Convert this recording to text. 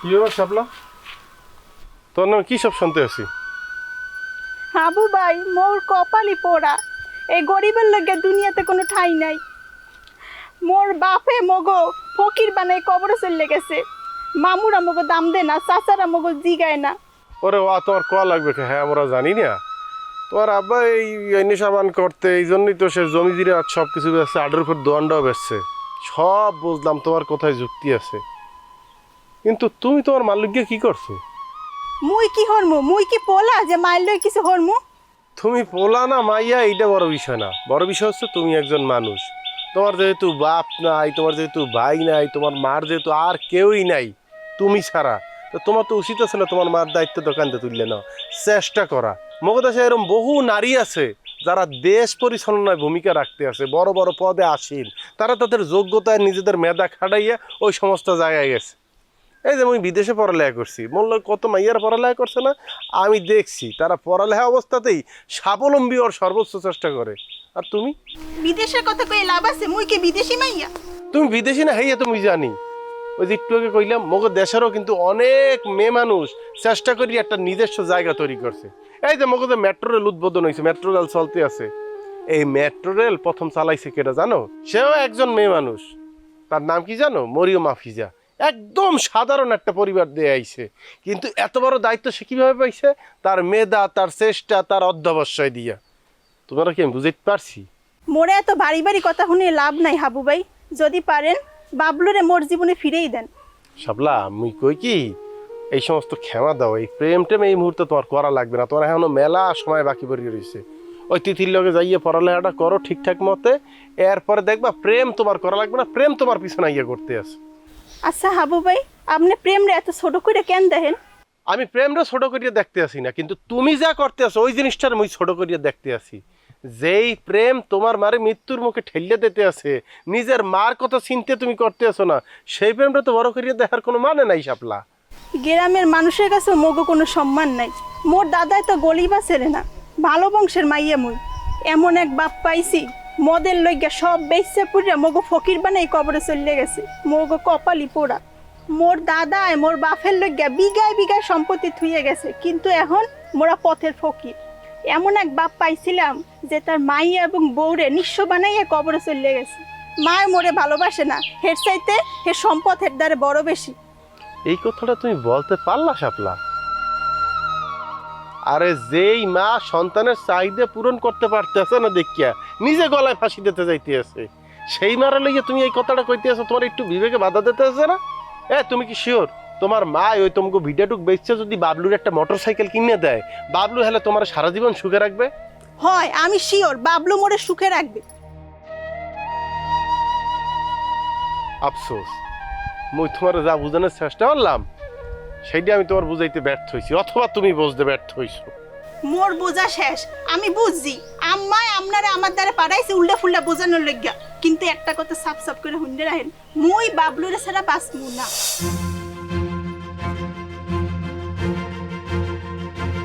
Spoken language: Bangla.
কি ব্যাপার শাপলা? তোর নামে কি সব শুনতে আছি? হাবু ভাই মোর কপালই পোড়া। এই গরিবের লগে দুনিয়াতে কোনো ঠাই নাই। মোর বাপে মগো ফকির বানাই কবরে চলে গেছে। মামুরা মগো দাম দে না চাচারা মগো জিগায় না। ওরে ওয়া তোমার কোয়া লাগবে কে? হ্যাঁ আমরা জানি না। তোমার আব্বা এই নেশাবান করতে এই জন্যই তো সে জমি আর সব কিছু বেচছে আডের উপর দোয়ানটাও বেচছে। সব বুঝলাম তোমার কোথায় যুক্তি আছে। কিন্তু তুমি তোমার মালিককে কি করছ? মুই কি হরমু? মুই কি পোলা যে মাইল কিছু হরমু? তুমি পোলা না মাইয়া এইটা বড় বিষয় না। বড় বিষয় হচ্ছে তুমি একজন মানুষ। তোমার যেহেতু বাপ নাই তোমার যেহেতু ভাই নাই তোমার মার যেহেতু আর কেউই নাই তুমি ছাড়া। তো তোমার তো উচিত ছিল তোমার মার দায়িত্ব দোকানতে তুললে নাও। চেষ্টা করা। মগদেশে এরকম বহু নারী আছে যারা দেশ পরিচালনায় ভূমিকা রাখতে আছে বড় বড় পদে আসীন। তারা তাদের যোগ্যতায় নিজেদের মেধা খাটাইয়া ওই সমস্ত জায়গায় গেছে। এই যে আমি বিদেশে পড়ালেখা করছি বলল কত মাইয়ার পড়ালেখা করছে না? আমি দেখছি তারা পড়ালেখা অবস্থাতেই স্বাবলম্বী ওর সর্বোচ্চ চেষ্টা করে। আর তুমি? বিদেশের কথা কই লাভ আছে? মুই কি বিদেশি মাইয়া? তুমি বিদেশি না? হইয়া তুমি জানি। ওই যে একটু আগে কইলাম মগর দেশেরও কিন্তু অনেক মেয়ে মানুষ চেষ্টা করি একটা নিজস্ব জায়গা তৈরি করছে। এই যে মগজে মেট্রো রেল উদ্বোধন হয়েছে মেট্রো রেল চলতে আছে। এই মেট্রো রেল প্রথম চালাইছে কেটা জানো? সেও একজন মেয়ে মানুষ। তার নাম কি জানো? মরিয়ম মাফিজা একদম সাধারণ একটা পরিবার দিয়ে আইছে। কিন্তু এত বড় দায়িত্ব সে কীভাবে পাইছে? তার মেধা তার চেষ্টা তার অধ্যবসায় দিয়া। তোমরা কি আমি বুঝতে পারছি? মোরে এত বাড়ি বাড়ি কথা শুনে লাভ নাই হাবু ভাই। যদি পারেন বাবলুরে মোর জীবনে ফিরেই দেন। শাবলা মুই কই কি? এই সমস্ত ক্ষমা দাও এই প্রেম টেম এই মুহূর্তে তোমার করা লাগবে না। তোমার এখনও মেলা সময় বাকি পড়ে রয়েছে ওই তিথির লগে যাইয়ে পড়ালেখাটা করো ঠিকঠাক মতে। এরপরে দেখবা প্রেম তোমার করা লাগবে না প্রেম তোমার পিছনে ইয়ে করতে আছে। আচ্ছা হাবু ভাই আপনি প্রেমরে এত ছোট করে কেন দেখেন? আমি প্রেমটা ছোট করিয়া দেখতে আসি না কিন্তু তুমি যা করতে আছো ওই জিনিসটার মুই ছোট করিয়া দেখতে আসি। যেই প্রেম তোমার মারে মৃত্যুর মুখে ঠেলিয়ে দিতে আছে নিজের মার কথা চিনতে তুমি করতে আসো না সেই প্রেমটা তো বড় করিয়া দেখার কোনো মানে নাই শাপলা। গ্রামের মানুষের কাছে মগো কোনো সম্মান নাই। মোর দাদাই তো গলিবা ছেলে না ভালো বংশের মাইয়া মুই। এমন এক বাপ পাইছি মদের লইগা সব বেচছে পুড়ে মগো ফকির বানাই কবরে চলে গেছে। মগো কপালি পোড়া। মোর দাদায় মোর বাপের লইগা বিঘায় বিঘায় সম্পত্তি থুয়ে গেছে, কিন্তু এখন মোরা পথের ফকির। এমন এক বাপ পাইছিলাম যে তার মাইয়া এবং বউরে নিঃস্ব বানাইয়া কবরে চলে গেছে। মায় মোরে ভালোবাসে না, হের চাইতে হের সম্পদ হের দ্বারে বড় বেশি। এই কথাটা তুমি বলতে পারলা শাপলা? আরে যেই মা সন্তানের চাহিদা পূরণ করতে পারতেছে না দেখিয়া নিজে গলায় ফাঁসি দিতে যাইতে আছে সেই মারা লইয়া তুমি এই কথাটা কইতে আছো তোমার একটু বিবেকে বাধা দিতে আছে না? এ তুমি কি শিওর তোমার মা ওই তোমাকে ভিডিওটুক বেচছে যদি বাবলুর একটা মোটর সাইকেল কিনে দেয় বাবলু হলে তোমার সারা জীবন সুখে রাখবে? হয় আমি শিওর বাবলু মোরে সুখে রাখবে। আফসোস মুই তোমার যা বুঝানোর চেষ্টা করলাম সেইটা আমি তোমার বুঝাইতে ব্যর্থ হয়েছি অথবা তুমি বুঝতে ব্যর্থ হইছো। মোর বোঝা শেষ, আমি বুঝছি। আম্মায় আপনারা আমার দ্বারা পাড়াইছে উল্টা ফুল্টা বোঝানোর লজ্ঞা কিন্তু একটা কথা সাফ সাফ করে হুন্ডে রাখেন, মুই বাবলুরে ছাড়া বাঁচমু না।